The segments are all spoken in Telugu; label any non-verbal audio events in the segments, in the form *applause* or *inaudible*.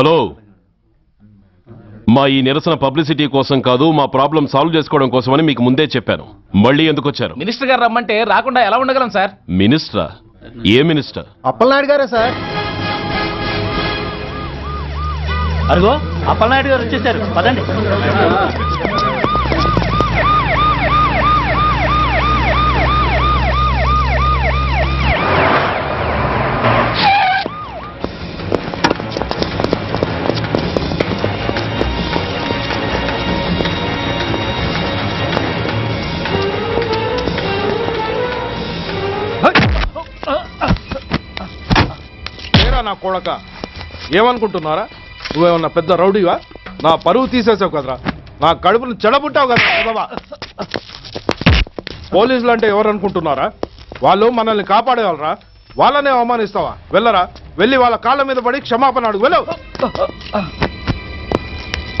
హలో. మా ఈ నిరసన పబ్లిసిటీ కోసం కాదు మా ప్రాబ్లం సాల్వ్ చేసుకోవడం కోసమని మీకు ముందే చెప్పాను. మళ్ళీ ఎందుకు వచ్చారు? మినిస్టర్ గారు రమ్మంటే రాకుండా ఎలా ఉండగలం సార్? మినిస్టరా? ఏ మినిస్టర్? అప్పలనాయుడు గారే సార్. అదిగో అప్పలనాయుడు గారు వచ్చేసారు. పదండి. నా కొడక. ఏమనుకుంటున్నారా? నువ్వేమన్నా పెద్ద రౌడీవా? నా పరువు తీసేసావు కదరా. నా కడుపును చెడబుట్టావు కదా పోలీసులు అంటే ఎవరు అనుకుంటున్నారా వాళ్ళు మనల్ని కాపాడేవాళ్ళరా? వాళ్ళనే అవమానిస్తావా? వెళ్ళరా. వెళ్ళి వాళ్ళ కాళ్ళ మీద పడి క్షమాపణ అడుగు. వెళ్ళవు.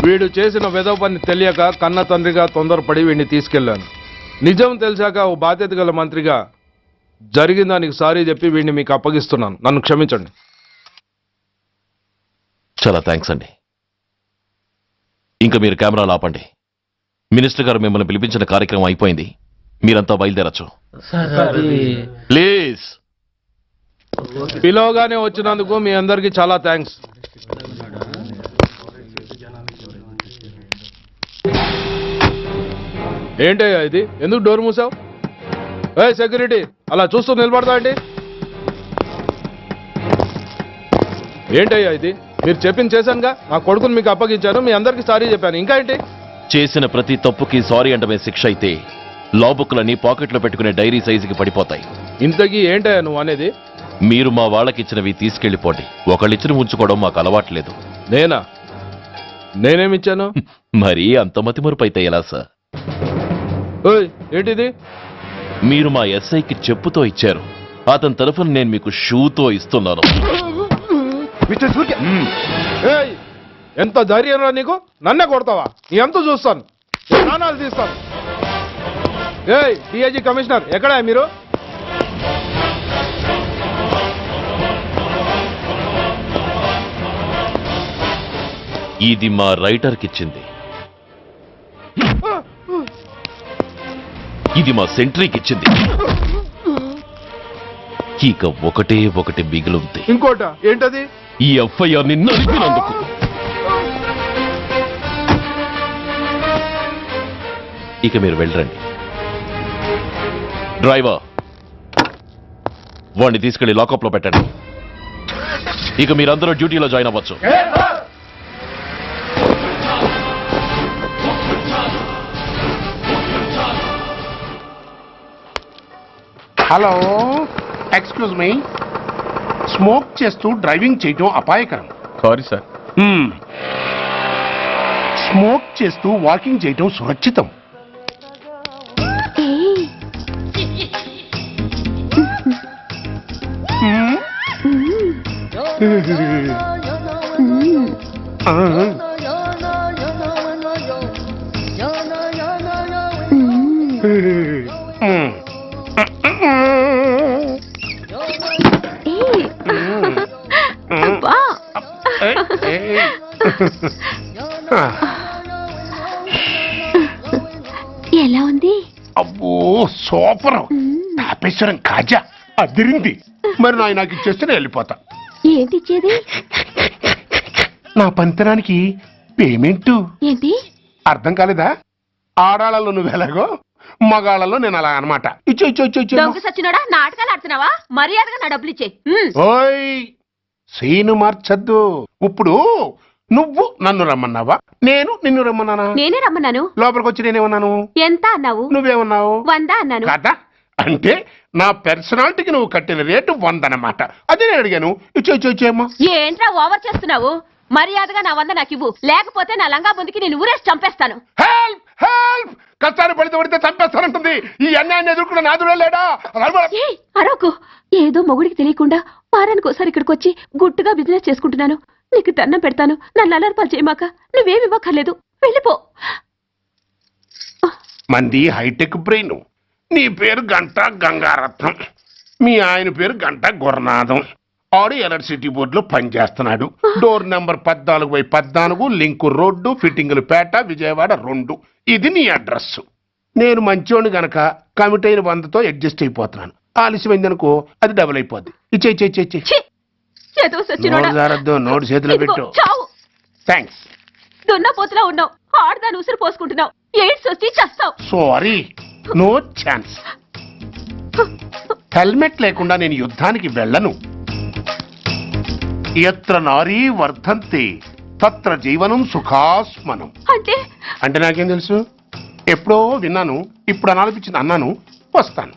వీడు చేసిన వెదవ పని తెలియక కన్న తండ్రిగా తొందరపడి వీడిని తీసుకెళ్ళాను. నిజం తెలిసాక ఓ బాధ్యత గల మంత్రిగా జరిగిన దానికి సారీ చెప్పి వీడిని మీకు అప్పగిస్తున్నాను. నన్ను క్షమించండి. చాలా థ్యాంక్స్ అండి. ఇంకా మీరు కెమెరాలు ఆపండి. మినిస్టర్ గారు మిమ్మల్ని పిలిపించిన కార్యక్రమం అయిపోయింది. మీరంతా బయలుదేరచ్చు. ప్లీజ్ పిలవగానే వచ్చినందుకు మీ అందరికీ చాలా థ్యాంక్స్ ఏంటయ్యా ఇది? ఎందుకు డోర్ మూసావు? ఏ సెక్యూరిటీ అలా చూస్తూ నిలబడతా అండి ఏంటయ్యా ఇది? మీరు చెప్పింది చేశానుగా. నా కొడుకుని మీకు అప్పగించాను. మీ అందరికీ సారీ చెప్పాను. ఇంకా ఏంటి? చేసిన ప్రతి తప్పుకి సారీ అంటమే శిక్ష అయితే లా బుక్లన్నీ పాకెట్లో పెట్టుకునే డైరీ సైజుకి పడిపోతాయి. ఇంతకీ ఏంటయ్యా నువ్వు అనేది? మీరు మా వాళ్ళకిచ్చినవి తీసుకెళ్ళిపోండి ఒకళ్ళిచ్చిన ఉంచుకోవడం మాకు అలవాట్లేదు నేనా? నేనేమిచ్చాను *laughs* మరీ అంత మతిమరుపు అయితే ఎలా సార్? ఓయ్ ఏంటిది? మీరు మా ఎస్ఐకి చెప్పుతో ఇచ్చారు. అతని తరఫున నేను మీకు షూతో ఇస్తున్నాను. *laughs* ఏయ్ ఎంత ధైర్యం రా నీకు? నన్నే కొడతావా? నీ ఎంత చూస్తాను. ప్రాణాలు తీస్తాను. ఏయ్ డిఐజీ కమిషనర్ ఎక్కడా మీరు? ఇది మా రైటర్కి ఇచ్చింది. ఇది మా సెంట్రీకి ఇచ్చింది. ఇక ఒకటే ఒకటి మిగిలింది. ఇంకోట ఏంటది? ఈ ఎఫ్ఐఆర్ని నలిపినందుకు ఇక మీరు వెళ్ళరండి. డ్రైవర్ వాడిని తీసుకెళ్ళి లాకప్లో పెట్టండి. ఇక మీరందరూ డ్యూటీలో జాయిన్ అవ్వచ్చు. హలో? ఎక్స్క్యూజ్ మీ స్మోక్ చేస్తూ డ్రైవింగ్ చేయటం అపాయకరం. Sorry sir Hmm. స్మోక్ చేస్తూ వాకింగ్ చేయటం సురక్షితం. Hmm? *laughs* ఎలా ఉంది? అబ్బో సూపర్. తాపేశ్వరం కాజా. అదిరింది. మరి నాయ నాకు ఇచ్చేస్తే నేను వెళ్ళిపోతా. ఏంటి ఇచ్చేది? నా పంతనానికి పేమెంట్. ఏంటి? అర్థం కాలేదా? ఆడాళ్ళలో నువ్వు ఎలాగో మగాళ్ళలో నేను అలా అనమాట ఇచ్చో ఇచ్చో ఇచ్చో ఇచ్చో. సచ్చినోడా? నాటకాలు ఆడుతున్నావా? మర్యాదగా నా డబ్బులు ఇచ్చే ఓయ్ సీను మార్చద్దు. ఇప్పుడు నువ్వు నన్ను రమ్మన్నావా? నేను నిన్ను రమ్మన్నానా? నేనే రమ్మన్నాను. లోపలికి వచ్చి నేనేమన్నాను? ఎంత అన్నావు? నువ్వేమన్నావు? వంద అన్నాను. కదా? అంటే నా పర్సనాలిటీకి నువ్వు కట్టిన రేటు వందనమాట. అదే నేను అడిగాను. ఇచ్చో ఇచ్చో ఇచ్చేమ్మా ఏంట్రా ఓవర్ చేస్తున్నావు? మర్యాదగా నా వంద నాకు ఇవ్వు. లేకపోతే నా లంగా ముందుకి నేను ఊరేసి చంపేస్తాను. హెల్ప్ హెల్ప్ కష్టాలు పడితే పడితే చంపేస్తానంటుంది. ఈ అన్యాయాన్ని ఎదుర్కొన్న నాదుడే లేడా? అరవకు. ఏదో మొగుడికి తెలియకుండా వారానికి ఒకసారి ఇక్కడికి వచ్చి గుట్టుగా బిజినెస్ చేసుకుంటున్నాను. నీకు దండం పెడతాను. నన్ను అలర్పాలు చేయమాక. నువ్వేమి ఇవ్వక్కర్లేదు. వెళ్ళిపో. మంది హైటెక్ బ్రెయిన్. నీ పేరు గంట గంగారత్నం. మీ ఆయన పేరు గంట గురనాథం. ఆడు ఎలక్ట్రిసిటీ బోర్డులో పనిచేస్తున్నాడు. డోర్ నెంబర్ పద్నాలుగు బై పద్నాలుగు లింకు రోడ్డు ఫిట్టింగులు పేట విజయవాడ రెండు. ఇది నీ అడ్రస్. నేను మంచోని గనక కమిట్ అయిన వందతో అడ్జస్ట్ అయిపోతున్నాను. ఆలస్యమైందనుకో అది డబుల్ అయిపోద్ది. ఇచ్చే ఇచ్చే ఇచ్చే చేతులు సచ్చినోడా. నోరు జారద్దు నోటు చేతిలో ఇదిగో, పెట్టు. చావు. థ్యాంక్స్ దున్నపోతులా ఉన్నావు. ఆడదాని ఉసురు పోసుకుంటున్నావు. ఎయిడ్స్ వచ్చి చస్తావు. సారీ నో ఛాన్స్ హెల్మెట్ లేకుండా నేను యుద్ధానికి వెళ్ళను. ఎత్ర నారీ వర్ధంతి తత్ర జీవనం సుఖాస్మనం. అంటే? అంటే నాకేం తెలుసు? ఎప్పుడో విన్నాను ఇప్పుడు అనాలనిపించింది అన్నాను వస్తాను.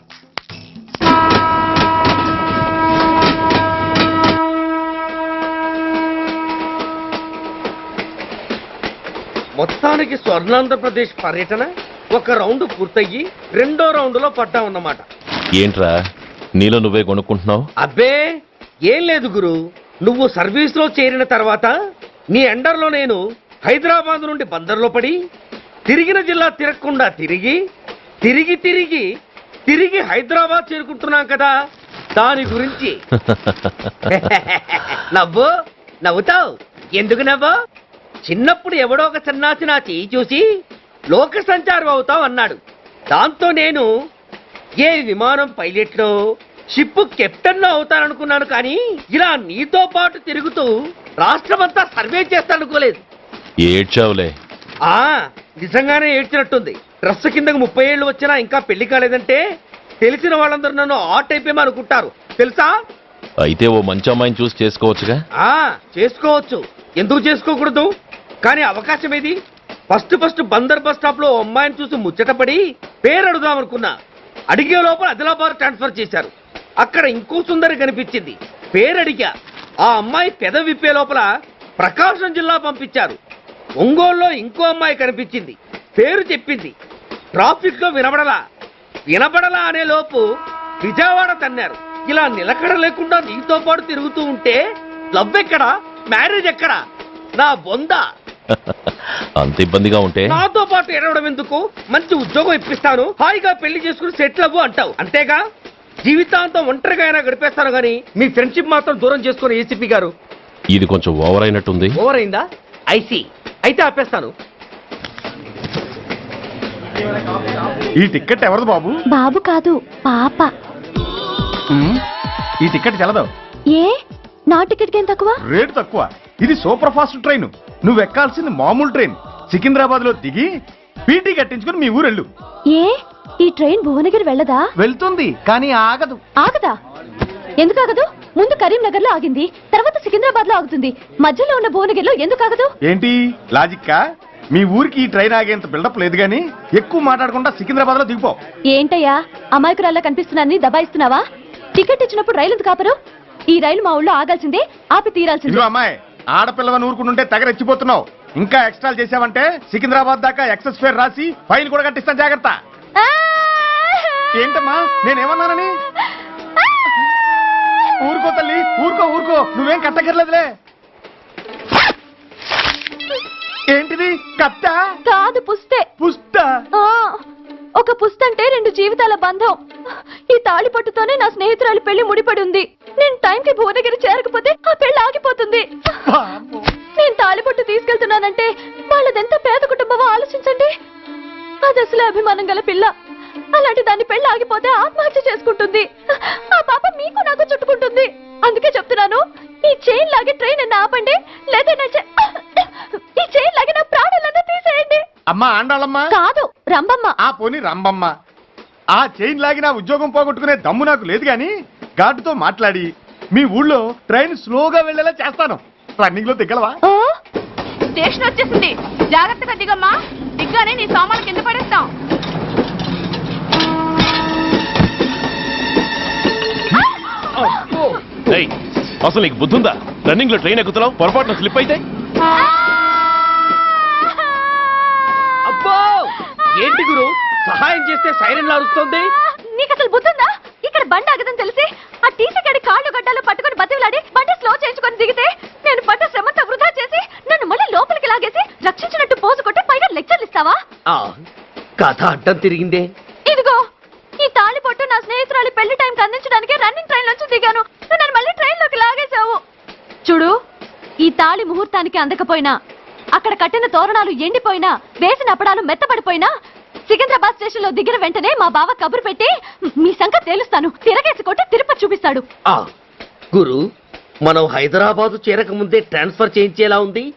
మొత్తానికి స్వర్ణాంధ్రప్రదేశ్ పర్యటన ఒక రౌండ్ పూర్తయ్యి రెండో రౌండ్లో పడ్డామన్నమాట ఏంట్రా? నీలో నువ్వే కొనుక్కుంటున్నావు? అబ్బే ఏం లేదు గురు. నువ్వు సర్వీస్లో చేరిన తర్వాత నీ ఎండర్లో నేను హైదరాబాద్ నుండి బందర్లో పడి తిరిగిన జిల్లా తిరగకుండా తిరిగి తిరిగి తిరిగి తిరిగి హైదరాబాద్ చేరుకుంటున్నాం కదా దాని గురించి. *laughs* నవ్వు నవ్వుతావు? ఎందుకు నవ్వు? చిన్నప్పుడు ఎవడో ఒక సన్నాసి నా చేయి చూసి లోక సంచారం అవుతావు అన్నాడు. దాంతో నేను ఏ విమానం పైలట్లో షిప్ కెప్టెన్ అవుతాననుకున్నాను కానీ ఇలా నీతో పాటు తిరుగుతూ రాష్ట్రమంతా సర్వే చేస్తానుకోలేదు ఏడ్చావులే. ఆ నిజంగానే ఏడ్చినట్టుంది. డ్రెస్ కిందకు ముప్పై ఏళ్ళు వచ్చినా ఇంకా పెళ్ళి కాలేదంటే తెలిసిన వాళ్ళందరూ నన్ను ఆ టైప్ ఏమో అనుకుంటారు. తెలుసా? అయితే ఓ మంచి అమ్మాయిని చూసి చేసుకోవచ్చుగా? ఆ చేసుకోవచ్చు. ఎందుకు చేసుకోకూడదు? కానీ అవకాశం ఏది? ఫస్ట్ ఫస్ట్ బందర్ బస్ స్టాప్లో ఓ అమ్మాయిని చూసి ముచ్చటపడి పేరు అడుగుదాం అనుకున్నా. అడిగే లోపల ఆదిలాబాద్ ట్రాన్స్ఫర్ చేశారు. అక్కడ ఇంకో సుందరి కనిపించింది. పేరు అడిగా. ఆ అమ్మాయి పెద విప్పే లోపల ప్రకాశం జిల్లా పంపించారు. ఒంగోలులో ఇంకో అమ్మాయి కనిపించింది. పేరు చెప్పింది. ట్రాఫిక్లో వినబడలా. వినబడలా అనే లోపు విజయవాడ తన్నారు. ఇలా నిలకడ లేకుండా నీతో పాటు తిరుగుతూ ఉంటే లవ్ ఎక్కడా మ్యారేజ్ ఎక్కడా? నా బొంద. *laughs* అంత ఇబ్బందిగా ఉంటే? నాతో పాటు ఎడవడం ఎందుకు? మంచి ఉద్యోగం ఇప్పిస్తాను. హాయిగా పెళ్ళి చేసుకుని సెటిల్ అవ్వు అంటావు. అంతేగా? జీవితాంతం ఒంటరిగా అయినా గడిపేస్తాను గానీ మీ ఫ్రెండ్షిప్ మాత్రం దూరం చేసుకుని ఏసీపీ గారు. ఇది కొంచెం ఓవర్ అయినట్టుంది. ఓవర్ అయిందా? ఐసి అయితే ఆపేస్తాను. ఈ టికెట్ ఎవరిది బాబు? బాబు కాదు పాప. ఈ టికెట్ చెల్లదు ఏ? నా టికెట్ ఏం తక్కువ? రేటు తక్కువ. ఇది సూపర్ ఫాస్ట్ ట్రైన్. నువ్వు ఎక్కాల్సింది మామూలు ట్రైన్. సికింద్రాబాద్లో దిగి పీటీ కట్టించుకుని మీ ఊరెళ్ళు. ఏ? ఈ ట్రైన్ భువనగిరి వెళ్ళదా? వెళ్తుంది కానీ ఆగదు. ఆగదా? ఎందుకు ఆగదు? ముందు కరీంనగర్లో ఆగింది తర్వాత సికింద్రాబాద్లో ఆగుతుంది. మధ్యలో ఉన్న భువనగిరిలో ఎందుకు ఆగదు? ఏంటి? లాజిక్కా? మీ ఊరికి ఈ ట్రైన్ ఆగేంత బిల్డప్ లేదు కానీ ఎక్కువ మాట్లాడకుండా సికింద్రాబాద్లో దిగిపో. ఏంటయ్యా? అమాయకురాల్లా కనిపిస్తున్నానని దబాయిస్తున్నావా? టికెట్ ఇచ్చినప్పుడు రైలు ఎందుకు ఆపరు? ఈ రైలు మా ఊళ్ళో ఆగాల్సిందే ఆపి తీరాల్సిందే. ఇదిగో అమ్మాయి ఆడపిల్లవని ఊరుకుంటుంటే తెగరెచ్చిపోతున్నావు ఇంకా ఎక్స్ట్రాలు చేసావంటే సికింద్రాబాద్ దాకా ఎక్సెస్ ఫేర్ రాసి ఫైన్ కూడా కట్టిస్తాను జాగ్రత్త! ఏంటమ్మా నేనేమన్నానని? ఊరుకో తల్లి ఊరుకో ఊరుకో. నువ్వేం కట్టకర్లేదులే ఏంటిది? కట్ట కాదు పుస్తే. ఆ, ఒక పుస్తంటే రెండు జీవితాల బంధం. ఈ తాళి పట్టుతోనే నా స్నేహితురాలి పెళ్ళి ముడిపడి ఉంది. నేను టైంకి భువనగిరి చేరకపోతే ఆ పెళ్ళి ఆగిపోతుంది. నేను తాళిపట్టు తీసుకెళ్తున్నానంటే వాళ్ళదెంత పేద కుటుంబమో ఆలోచించండి. అది అసలు అభిమానం గల పిల్ల. అలాంటి దాని పెళ్ళి ఆగిపోతే ఆత్మహత్య చేసుకుంటుంది. ఆ పాప మీకు నాకు చుట్టుకుంటుంది. అందుకే చెప్తున్నాను ఈ చైన్ లాగే ట్రైన్ అన్న ఆపండి. లేదా నా చే- ఈ చైన్ లాగే నా ప్రాణాలన్నా తీసేయండి. అమ్మా ఆండాళమ్మ కాదు రంబమ్మ. ఆ పోని రంబమ్మ. ఆ చైన్ లాగి నా ఉద్యోగం పోగొట్టుకునే దమ్ము నాకు లేదు గాని. ఘాటుతో మాట్లాడి మీ ఊళ్ళో ట్రైన్ స్లోగా వెళ్ళేలా చేస్తాను. రన్నింగ్లో దిగలవా? స్టేషన్ వచ్చేసింది. జాగ్రత్తగా దిగమ్మా. దిగ్గానే నీ సామాన్లు కింద పడేస్తాం. ఏయ్, అసలు నీకు బుద్ధుందా? రన్నింగ్లో ట్రైన్ ఎక్కుతున్నావు పొరపాటున స్లిప్ అయితే? అబ్బో! ఏంటి గురు? సహాయం చేస్తే సైరన్ అరుస్తుంది? నీకు అసలు బుద్ధుందా? ఇక్కడ బండి ఆగదని తెలిసి ఆ టీసీ గడి కాళ్ళు గడ్డాలు పట్టుకొని బతిలాడి బండి స్లో చేయించుకొని దిగితే నేను పడ్డ శ్రమంతా వృధా చేసి నన్ను మళ్ళీ లోపలికి లాగేసి రక్షించినట్టు పోజు కొట్టి పైగా లెక్చర్లు ఇస్తావా? ఆ, కథ అడ్డం తిరిగిందే. ఇదిగో ఈ తాళి పట్టు నా స్నేహితురాలి పెళ్ళి టైంకి అందించడానికి రన్నింగ్ ట్రైన్ నుంచి దిగాను. నన్ను మళ్ళీ ట్రైన్లోకి లాగేశావు. చూడు ఈ తాళి ముహూర్తానికి అందకపోయినా అక్కడ కట్టిన తోరణాలు ఎండిపోయినా వేసిన అప్పడాలు మెత్తబడిపోయినా సికింద్రాబాద్ స్టేషన్లో దిగిన వెంటనే మా బావ కబురు పెట్టి మీ సంగతి తేలుస్తాను. తిరగేసి కొట్టి తిరుపతి చూపిస్తాడు. ఆ గురు మనం హైదరాబాదు చేరక ముందే ట్రాన్స్ఫర్ చేయించేలా ఉంది.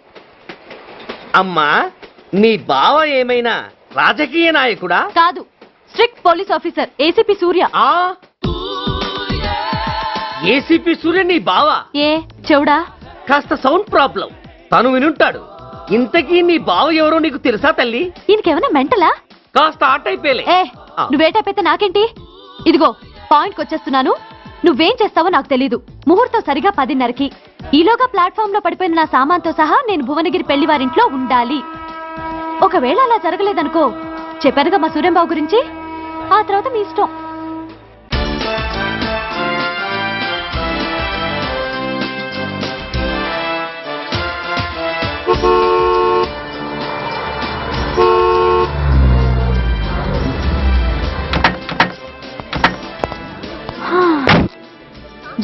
అమ్మా నీ బావ ఏమైనా రాజకీయ నాయకుడా? కాదు strict police officer ACP Surya. ఆ? ఏసీపీ సూర్య నీ బావ? ఏ చెవుడా? కాస్త సౌండ్ ప్రాబ్లం. తను వినుంటాడు. ఇంతకీ నీ బావ ఎవరో నీకు తెలుసా తల్లి? ఈయనకేమైనా మెంటలా? కాస్త ఏ నువ్వేటైపోతే నాకేంటి? ఇదిగో పాయింట్కి వచ్చేస్తున్నాను. నువ్వేం చేస్తావో నాకు తెలీదు. ముహూర్తం సరిగా పదిన్నరకి. ఈలోగా ప్లాట్ఫామ్లో పడిపోయిన నా సామాన్తో సహా నేను భువనగిరి పెళ్ళి వారింట్లో ఉండాలి. ఒకవేళ అలా జరగలేదనుకో చెప్పానుగా మా సూర్యంబాబు గురించి? ఆ తర్వాత మీ ఇష్టం.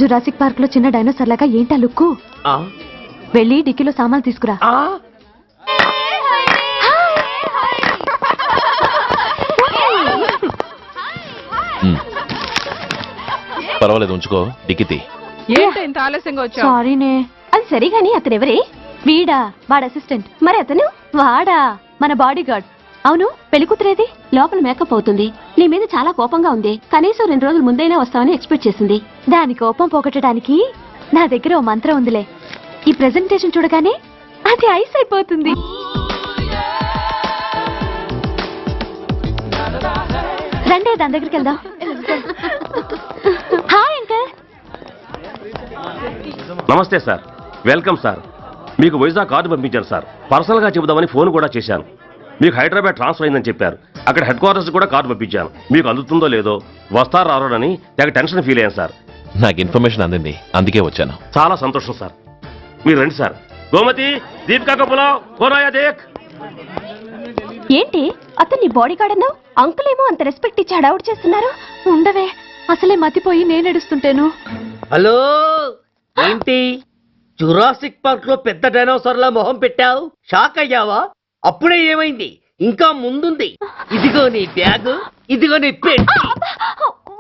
జురాసిక్ పార్క్లో చిన్న డైనోసార్ లాగా ఏంటా లుక్కు? ఆ. వెళ్ళి డిక్కీలో సామాన్లు తీసుకురా. పర్వాలేదు ఉంచుకో. డిక్కితి ఏంటి ఇంత ఆలస్యంగా వచ్చావు? సారీనే. అది సరిగాని అతను ఎవరే వీడా వాడు అసిస్టెంట్. మరి అతను? వాడా మన బాడీ గార్డ్ అవును పెళ్ళికూతురేది లోపల మేకప్ అవుతుంది. నీ మీద చాలా కోపంగా ఉంది. కనీసం రెండు రోజుల ముందైనా వస్తామని ఎక్స్పెక్ట్ చేసింది. దాని కోపం పోగొట్టడానికి నా దగ్గర ఓ మంత్రం ఉందిలే. ఈ ప్రెజెంటేషన్ చూడగానే అది ఐస్ అయిపోతుంది. రండి దాని దగ్గరికి వెళ్దాం. హాయ్ అంకల్ నమస్తే సార్. Welcome sir. మీకు వైజాగ్ కార్డు పంపించాను సార్. పర్సనల్గా చెబుదామని ఫోన్ కూడా చేశాను. మీకు హైదరాబాద్ ట్రాన్స్ఫర్ అయిందని చెప్పారు. అక్కడ హెడ్ క్వార్టర్స్ కూడా కార్డు పంపించాను. మీకు అందుతుందో లేదో వస్తారో రారోనని తెగ టెన్షన్ ఫీల్ అయ్యాను సార్. నాకు ఇన్ఫర్మేషన్ అందింది. అందుకే వచ్చాను. చాలా సంతోషం సార్. మీరు రండి సార్. గోమతి దీపికా కపులో కోరాయా దేక్. ఏంటి? అతన్ని బాడీ గార్డ్ అన్నావు అంకుల్ ఏమో అంత రెస్పెక్ట్ ఇచ్చి హడావుడు చేస్తున్నారు? ఉండవే. అసలే మతిపోయి నేను ఏడుస్తుంటాను. హలో ఏంటి? జురాసిక్ పార్క్లో పెద్ద డైనోసార్ లా మొహం పెట్టావు? షాక్ అయ్యావా? అప్పుడే ఏమైంది? ఇంకా ముందుంది. ఇదిగో నీ బ్యాగ్ ఇదిగో నీ పెట్టి.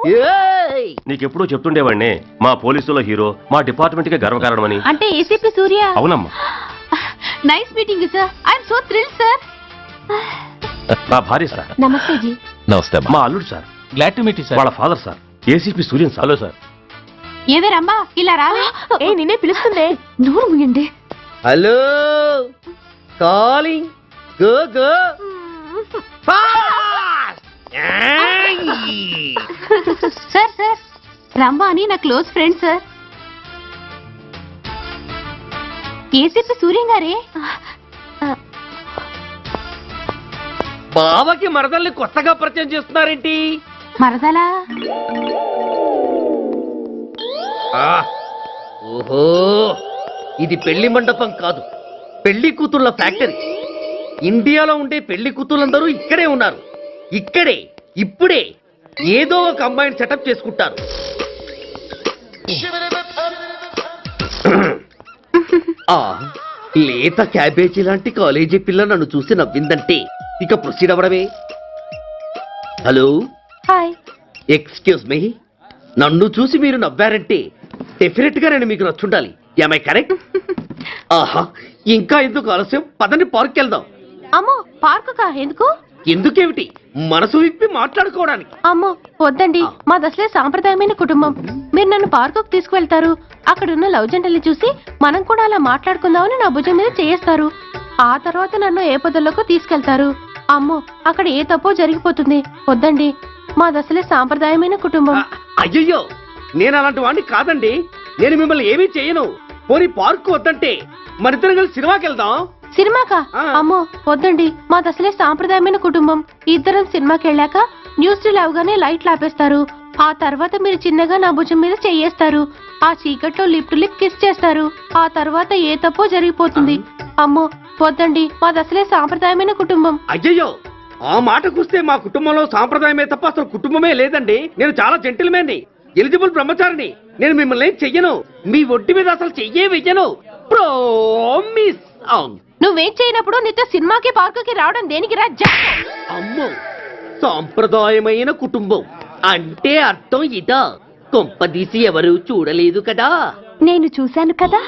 ఏయ్! నీకెప్పుడూ చెప్తుండేవాడిని మా పోలీసులో హీరో మా డిపార్ట్మెంట్కే గర్వకారణమని. అంటే ఏసీపీ సూర్య? అవునమ్మా. Nice meeting sir I'm so thrill sir నా భార్య సార్. నమస్తే జీ. నమస్తే మా అల్లుడు sir. Glad to meet sir వాళ్ళ father sir. ACP Suryan sir. Hello sir ఏవే రమ్మా ఇలా రావే ఏ నిన్నే పిలుస్తుందే. నూరు ముయండి. Hello. Calling go! Sir sir రమ్మా అని నా close friend sir. ACP Suryam గారే? బావకి మరదల్ని కొత్తగా పరిచయం చేస్తున్నారేంటి? మరదలా? ఆ, ఓహో ఇది పెళ్ళి మండపం కాదు పెళ్ళి కూతుళ్ళ ఫ్యాక్టరీ. ఇండియాలో ఉండే పెళ్ళి కూతుళ్ళందరూ ఇక్కడే ఉన్నారు. ఇక్కడే ఇప్పుడే ఏదో ఒక అమ్మాయిని సెటప్ చేసుకుంటారు. ఆ లేత క్యాబేజీ లాంటి కాలేజీ పిల్ల నన్ను చూసి నవ్విందంటే ఇక ప్రొసీడ్ అవ్వడమే. హలో హాయ్ ఎక్స్క్యూజ్ మీ నన్ను చూసి మీరు నవ్వారంటే డెఫినెట్గా నేను మీకు నచ్చుండాలి. ఐ కరెక్ట్ *laughs* ఆహా ఇంకా ఎందుకు ఆలస్యం? పదని పార్క్ వెళ్దాం. అమ్మో పార్కు కా ఎందుకు? ఎందుకేమిటి? మనసు విప్పి మాట్లాడుకోవడానికి. అమ్మో వద్దండి. మాది అసలే సాంప్రదాయమైన కుటుంబం. మీరు నన్ను పార్కుకు తీసుకువెళ్తారు. అక్కడ ఉన్న లవ్ జంటల్ని చూసి మనం కూడా అలా మాట్లాడుకుందామని నా భుజం మీద చేస్తారు ఆ తర్వాత నన్ను ఏ పొదల్లోకి తీసుకెళ్తారు. అమ్మో అక్కడ ఏ తప్పో జరిగిపోతుంది. వద్దండి. మాది అసలే సాంప్రదాయమైన కుటుంబం. అయ్యయ్యో నేను అలాంటి వాడిని కాదండి. నేను మిమ్మల్ని ఏమీ చేయను. పోనీ పార్క్ వద్దంటే మరిద్దరం కలిసి సినిమాకి వెళ్దాం సినిమాకా. అమ్మో వద్దండి. మాది అసలే సాంప్రదాయమైన కుటుంబం. ఇద్దరం సినిమాకి వెళ్ళాక న్యూస్ అవగానే లైట్లు ఆపేస్తారు. ఆ తర్వాత మీరు చిన్నగా నా భుజం మీద చెయ్యేస్తారు. ఆ చీకట్లో లిప్ టు లిప్ కిస్ చేస్తారు. ఆ తర్వాత ఏ తప్పో జరిగిపోతుంది. అమ్మో వద్దండి. మాది అసలే సాంప్రదాయమైన కుటుంబం. అయ్యయ్యో! ఆ మాటకొస్తే మా కుటుంబంలో సాంప్రదాయమే తప్ప అసలు కుటుంబమే లేదండి. నేను చాలా జెంటిల్మేన్ని. ఎలిజిబుల్ బ్రహ్మచారిని. నేను మిమ్మల్ని చెయ్యను. మీ ఒంటి మీద అసలు చెయ్యే వెయ్యను. ప్రోమిస్ నువ్వేం చేయనప్పుడు నీతో సినిమాకి పార్కుకి రావడం దేనికి రా అమ్మో! సాంప్రదాయమైన కుటుంబం. అంటే అర్థం ఇదా? కొంపదీసి ఎవరు చూడలేదు కదా? నేను చూశాను కదా.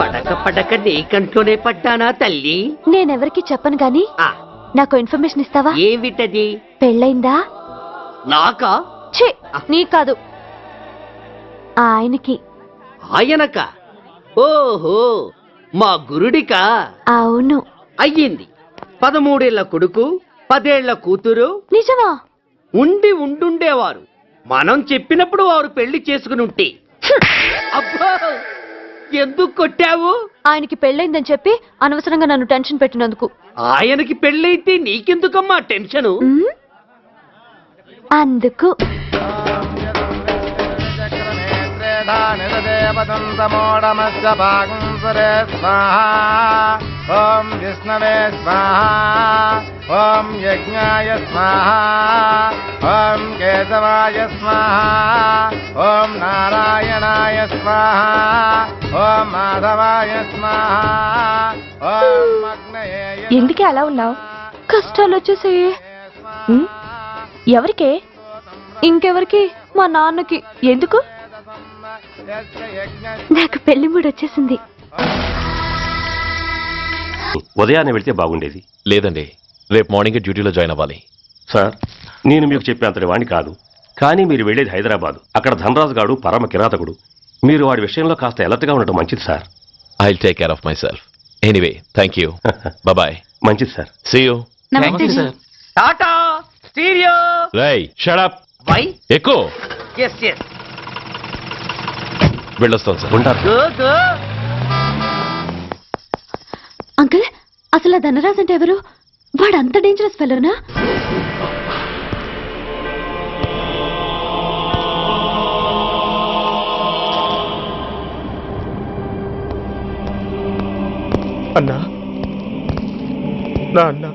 పడక పడక నీ కంట్లోనే పడ్డానా తల్లి? నేనెవరికి చెప్పను గాని? నాకు ఇన్ఫర్మేషన్ ఇస్తావా? ఏమిటది? పెళ్ళైందా? నాకా? ఛీ! నీ కాదు. ఆయనకి. ఆయనక? ఓహో మా గురుడికా? అవును. అయ్యింది. పదమూడేళ్ళ కొడుకు పదేళ్ళ కూతురు. నిజమా? ఉండి ఉండుండేవారు. మనం చెప్పినప్పుడు వారు పెళ్ళి చేసుకుని ఉంటే అబ్బా ఎందుకు కొట్టావు? ఆయనకి పెళ్ళైందని చెప్పి అనవసరంగా నన్ను టెన్షన్ పెట్టినందుకు. ఆయనకి పెళ్ళైతే నీకెందుకమ్మా టెన్షను? ఉమ్, అందుకు ఓం విష్ణవే స్వాహ. ఓం యజ్ఞాయ స్వాహ. ఓం కేశవాయ స్వాహ. ఓం నారాయణాయ స్వాహ. ఓం మాధవాయ స్వాహ. ఓం ఎందుకే అలా ఉన్నావు? కష్టాలు వచ్చేసాయి ఎవరికే? ఇంకెవరికి? మా నాన్నకి. ఎందుకు? నాకు పెళ్ళి మూడు వచ్చేసింది. ఉదయాన్నే వెళితే బాగుండేది. లేదండి రేపు మార్నింగ్ డ్యూటీలో జాయిన్ అవ్వాలి. సార్ నేను మీకు చెప్పేంతటి వాణ్ణి కాదు. కానీ మీరు వెళ్ళేది హైదరాబాద్. అక్కడ ధనరాజు గాడు పరమ కిరాతకుడు. మీరు వాడి విషయంలో కాస్త ఎలర్ట్గా ఉండటం మంచిది sir. I take care of myself anyway thank you bye మంచిది సార్. సీ యూ నమస్తే సార్ టాటా స్టీరియో రై షడప్ వై ఎక్కువ ఎస్ ఎస్ వెళ్ళొస్తాం సార్. ఉంటారు అంకుల్ అసలు ఆ ధనరాజ్ అంటే ఎవరు? వాడు అంత డేంజరస్ ఫెలోనా అన్నా. నా అన్నా.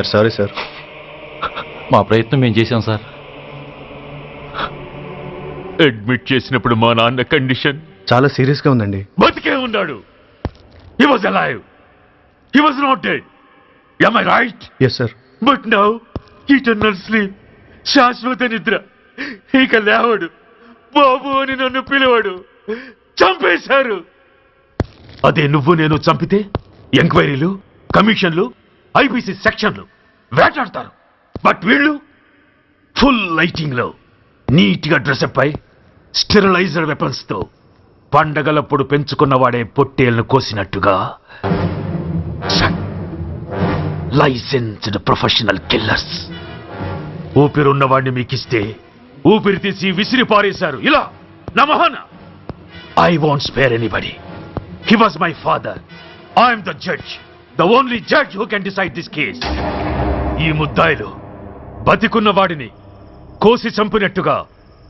We're sorry sir. మా ప్రయత్నం మేము చేశాం సార్? అడ్మిట్ చేసినప్పుడు మా నాన్న కండిషన్ చాలా సీరియస్గా ఉందండి. బతికే ఉన్నాడు. He was alive he was not dead am I right yes sir but now sleep శాశ్వత నిద్ర ఇక లేవడు. బాబు అని నన్ను పిలవడు. చంపేశారు. అదే నువ్వు నేను చంపితే ఎంక్వైరీలు కమిషన్లు ఐబీసీ సెక్షన్లు వేటాడతారు. బట్ వీళ్ళు ఫుల్ లైటింగ్లో డ్రెస్అప్ అయి స్టెరిలైజర్ వెపన్స్తో పండగలప్పుడు పెంచుకున్నవాడే పొట్టేళ్ళను కోసినట్టుగా లైసెన్స్డ్ ప్రొఫెషనల్ కిల్లర్స్. ఊపిరున్నవాడిని మీకిస్తే ఊపిరి తీసి విసిరి పారేశారు. ఇలా నమహన I want spare anybody. He was my father. I'm the judge. The only judge who can decide this case ఈ ముద్దాయిలు బతికున్న వాడిని కోసి చంపినట్టుగా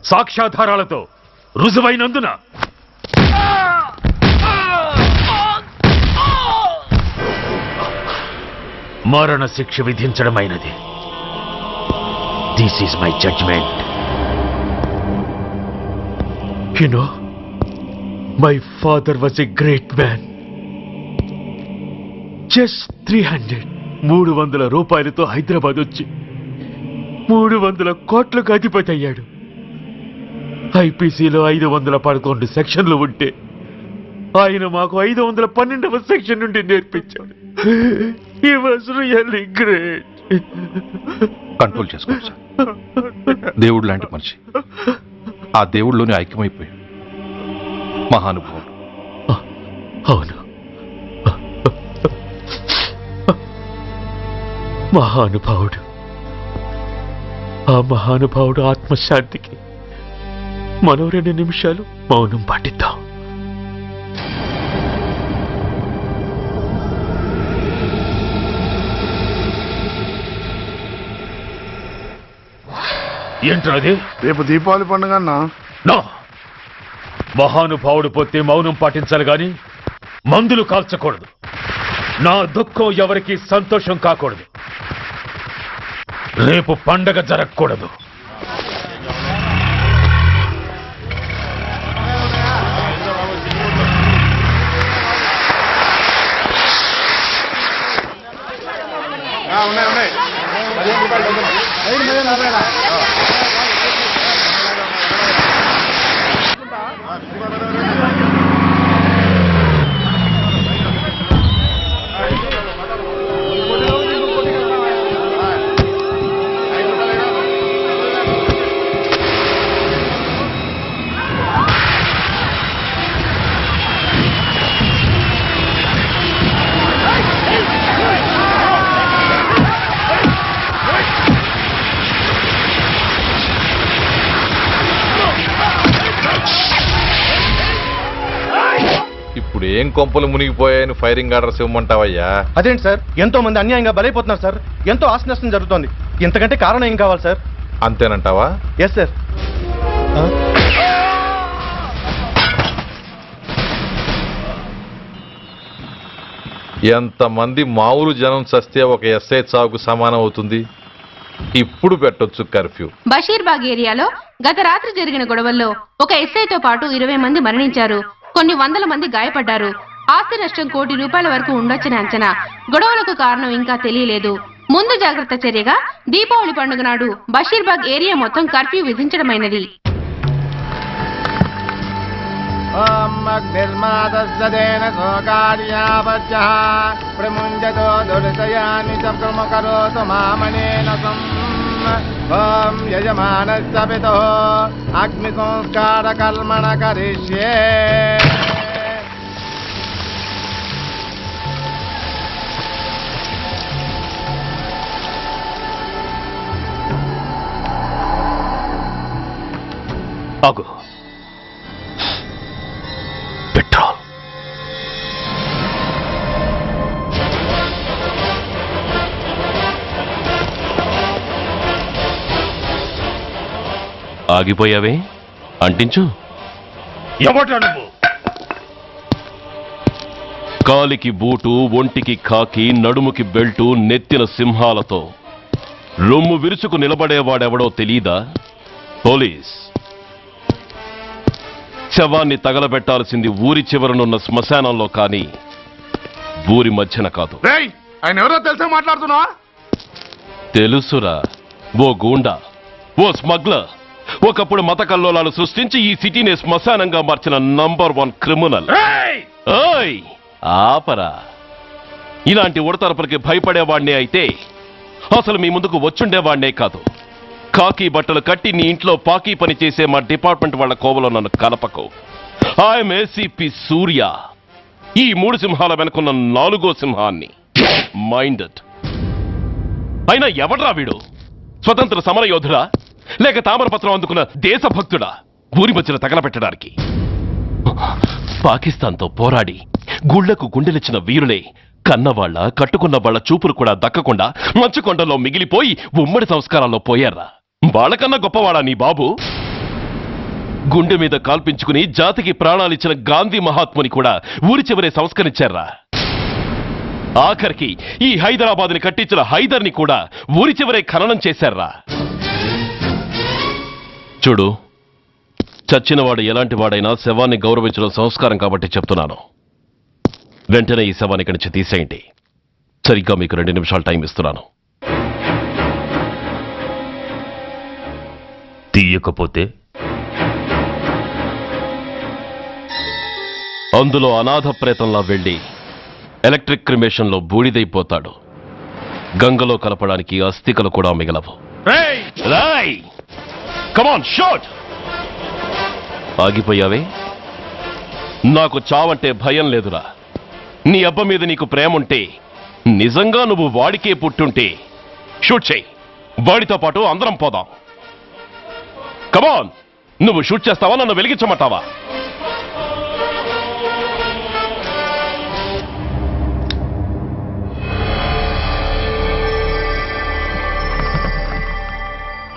సాక్ష్యాధారాలతో రుజువైనందున మరణ శిక్ష విధించడమైనది. This is my judgement you know my father was a great man just three hundred. మూడు వందల రూపాయలతో హైదరాబాద్ వచ్చి మూడు వందల కోట్లకు అధిపతి అయ్యాడు. ఐపీసీలో ఐదు వందల పదకొండు సెక్షన్లు ఉంటే ఆయన మాకు ఐదు వందల పన్నెండవ సెక్షన్ నుండి నేర్పించాడు. He was really great control చేసుకోండి సార్. దేవుడు లాంటి మనిషి. ఆ దేవుడిలోనే ఐక్యమైపోయాడు. మహానుభావుడు. అవును. మహానుభావుడు. ఆ మహానుభావుడు ఆత్మశాంతికి మరో రెండు నిమిషాలు మౌనం పాటిద్దాం. ఏంట్రా అది రేపు దీపావళి పండుగ అన్నా. నా! మహానుభావుడు పోతే మౌనం పాటించాలి గాని మందులు కాల్చకూడదు. నా దుఃఖం ఎవరికి సంతోషం కాకూడదు. రేపు పండగ జరగకూడదు. ఉన్నాయి ఉన్నాయి. ఇప్పుడు ఏం కొంపలు మునిగిపోయాయని ఫైరింగ్ ఆర్డర్స్ ఇవ్వమంటావయ్యా? అదేంటి సార్? ఎంతో మంది అన్యాయంగా బలైపోతున్నారు సార్. ఎంతో ఆస్తి నష్టం జరుగుతోంది. ఇంతకంటే కారణం ఏం కావాలి సార్? అంతేనంటావా? ఎస్ సార్ ఎంతమంది మామూలు జనం చస్తే ఒక ఎస్ఐ చావుకు సమానం అవుతుంది? ఇప్పుడు పెట్టొచ్చు కర్ఫ్యూ. బషీర్బాగ్ ఏరియాలో గత రాత్రి జరిగిన గొడవల్లో ఒక ఎస్ఐతో పాటు ఇరవై మంది మరణించారు. కొన్ని వందల మంది గాయపడ్డారు. ఆస్తి నష్టం కోటి రూపాయల వరకు ఉండొచ్చని అంచనా. గొడవలకు కారణం ఇంకా తెలియలేదు. ముందు జాగ్రత్త చర్యగా దీపావళి పండుగ నాడు బషీర్బాగ్ ఏరియా మొత్తం కర్ఫ్యూ విధించడమైనది. ప్రముంజతో సోకార్యాపత్య ప్రముంజతో దురితయాని మామనేన సం ఓం యజమానస్య పితో అగ్ని సంస్కార ఆగిపోయావే? అంటించు. ఎవట నువ్వు? కాలికి బూటు ఒంటికి కాకి నడుముకి బెల్టు నెత్తిన సింహాలతో. రొమ్ము విరుచుకు నిలబడేవాడెవడో తెలీదా? పోలీస్. శవాన్ని తగలబెట్టాల్సింది ఊరి చివరనున్న శ్మశానంలో కానీ ఊరి మధ్యన కాదు. ఆయన ఎవరో తెలిసే మాట్లాడుతున్నావా? తెలుసురా ఓ గూండా ఓ స్మగ్లర్. ఒకప్పుడు మత కల్లోలాలు సృష్టించి ఈ సిటీని శ్మశానంగా మార్చిన నంబర్ వన్ క్రిమినల్. ఓయ్! ఆపరా. ఇలాంటి ఉడతరపులకి భయపడేవాణ్ణే అయితే అసలు మీ ముందుకు వచ్చుండేవాణ్ణే కాదు. కాకి బట్టలు కట్టి నీ ఇంట్లో పాకీ పని చేసే మా డిపార్ట్మెంట్ వాళ్ళ కోవలో నన్ను కలపకు. I'm ACP Surya. ఈ మూడు సింహాల వెనుకున్న నాలుగో సింహాన్ని. మైండెడ్. అయినా ఎవడ్రా వీడు? స్వతంత్ర సమర యోధుడా లేక తామరపత్రం అందుకున్న దేశభక్తుడా? ఊరి మధ్యన తగలబెట్టడానికి. పాకిస్తాన్తో పోరాడి గుళ్ళకు గుండెలిచ్చిన వీరులే కన్నవాళ్ళ కట్టుకున్న వాళ్ళ చూపులు కూడా దక్కకుండా మంచుకొండలో మిగిలిపోయి ఉమ్మడి సంస్కారాల్లో పోయారా? వాళ్ళకన్నా గొప్పవాడా నీ బాబు? గుండె మీద కాల్పించుకుని జాతికి ప్రాణాలిచ్చిన గాంధీ మహాత్ముని కూడా ఊరి చివరే సంస్కరించారా? ఆఖరికి ఈ హైదరాబాద్ని కట్టించిన హైదర్ని కూడా ఊరి చివరే ఖననం చేశారా? చూడు చచ్చినవాడు ఎలాంటి వాడైనా శవాన్ని గౌరవించడం సంస్కారం కాబట్టి చెప్తున్నాను. వెంటనే ఈ శవాన్ని ఇక్కడి నుంచి తీసేయండి. సరిగ్గా మీకు రెండు నిమిషాలు టైం ఇస్తున్నాను. తీయకపోతే? అందులో అనాథ ప్రేతంలా వెళ్ళి ఎలక్ట్రిక్ క్రిమేషన్లో బూడిదైపోతాడు. గంగలో కలపడానికి అస్థికలు కూడా మిగలవు. రాయ్! కమాన్ షాట్ ఆగిపోయావే? నాకు చావంటే భయం లేదురా. నీ అబ్బ మీద నీకు ప్రేమ ఉంటే నిజంగా నువ్వు వాడికే పుట్టుంటే షూట్ చేయి. వాడితో పాటు అందరం పోదాం. కమాన్ నువ్వు షూట్ చేస్తావా? నన్ను వెలిగించమంటావా?